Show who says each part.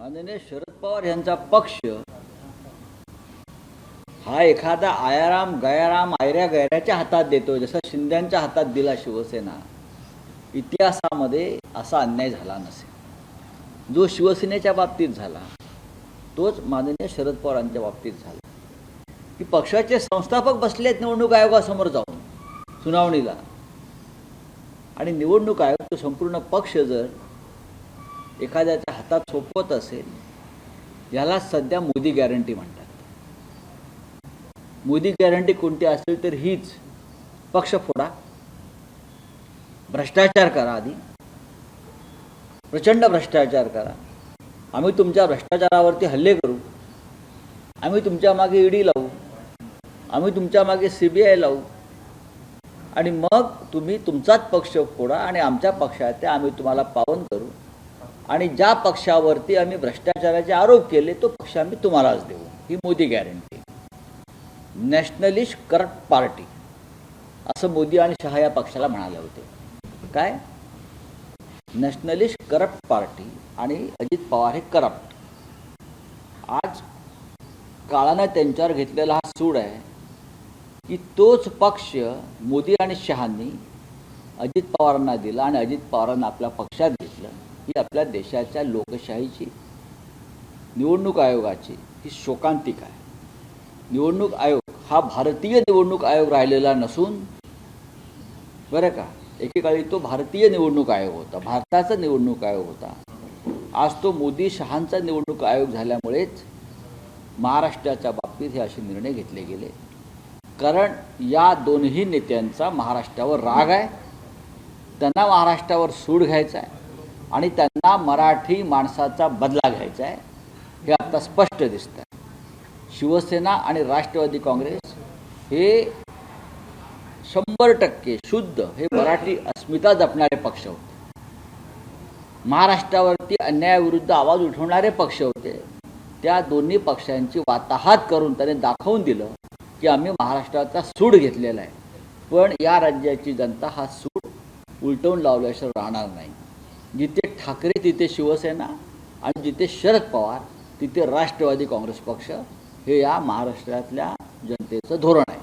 Speaker 1: माननीय शरद पवार यांचा पक्ष हा एखादा आयाराम गयाराम आयऱ्या गैऱ्याच्या हातात देतो जसं शिंद्यांच्या हातात दिला शिवसेना इतिहासामध्ये असा अन्याय झाला नसेल. जो शिवसेनेच्या बाबतीत झाला तोच माननीय शरद पवारांच्या बाबतीत झाला. की पक्षाचे संस्थापक बसलेत निवडणूक आयोगासमोर जाऊन सुनावणीला. आणि निवडणूक आयोग तो संपूर्ण पक्ष जर एखाद्याच्या आत्ता सोपवत असेल याला सध्या मोदी गॅरंटी म्हणतात. मोदी गॅरंटी कोणती असेल तर हीच. पक्ष फोडा. भ्रष्टाचार करा आधी. प्रचंड भ्रष्टाचार करा. आम्ही तुमच्या भ्रष्टाचारावरती हल्ले करू. आम्ही तुमच्या मागे ईडी लावू. आम्ही तुमच्या मागे सी बी आय लावू. आणि मग तुम्ही तुमचाच पक्ष फोडा आणि आमच्या पक्षात आम्ही तुम्हाला पावन करू. आणि ज्या पक्षावरती आम्ही भ्रष्टाचाराचे आरोप केले तो पक्ष आम्ही तुम्हालाच देऊ. ही Modi guarantee nationalist corrupt party असं मोदी आणि शहा या पक्षाला म्हणाले होते. काय? नॅशनलिस्ट करप्ट पार्टी आणि अजित पवार हे करप्ट आज काळानं त्यांच्यावर घेतलेला हा सूड आहे की तोच पक्ष मोदी आणि शहांनी अजित पवारांना दिला आणि अजित पवारांना आपल्या पक्षात दिला. ही आपल्या देशाच्या लोकशाहीची निवडणूक आयोगाची ही शोकांतिक आहे. निवडणूक आयोग हा भारतीय निवडणूक आयोग राहिलेला नसून बरं का एकेकाळी तो भारतीय निवडणूक आयोग होता भारताचा निवडणूक आयोग होता. आज तो मोदी शहांचा निवडणूक आयोग झाल्यामुळेच महाराष्ट्राच्या बाबतीत हे असे निर्णय घेतले गेले. कारण या दोन्ही नेत्यांचा महाराष्ट्रावर राग आहे त्यांना महाराष्ट्रावर सूड घ्यायचा आहे. आणि त्यांना मराठी माणसाचा बदला घ्यायचा आहे. हे आता स्पष्ट दिसतं शिवसेना आणि राष्ट्रवादी काँग्रेस हे शंभर टक्के शुद्ध हे मराठी अस्मिता जपणारे पक्ष होते. महाराष्ट्रावरती अन्यायाविरुद्ध आवाज उठवणारे पक्ष होते. त्या दोन्ही पक्षांची वाताहात करून त्याने दाखवून दिलं की आम्ही महाराष्ट्राचा सूड घेतलेला आहे. पण या राज्याची जनता हा सूड उलटवून लावल्याशिवाय राहणार नाही. जिथे ठाकरे तिथे शिवसेना आणि जिथे शरद पवार तिथे राष्ट्रवादी काँग्रेस पक्ष हे या महाराष्ट्रातल्या जनतेचं धोरण आहे.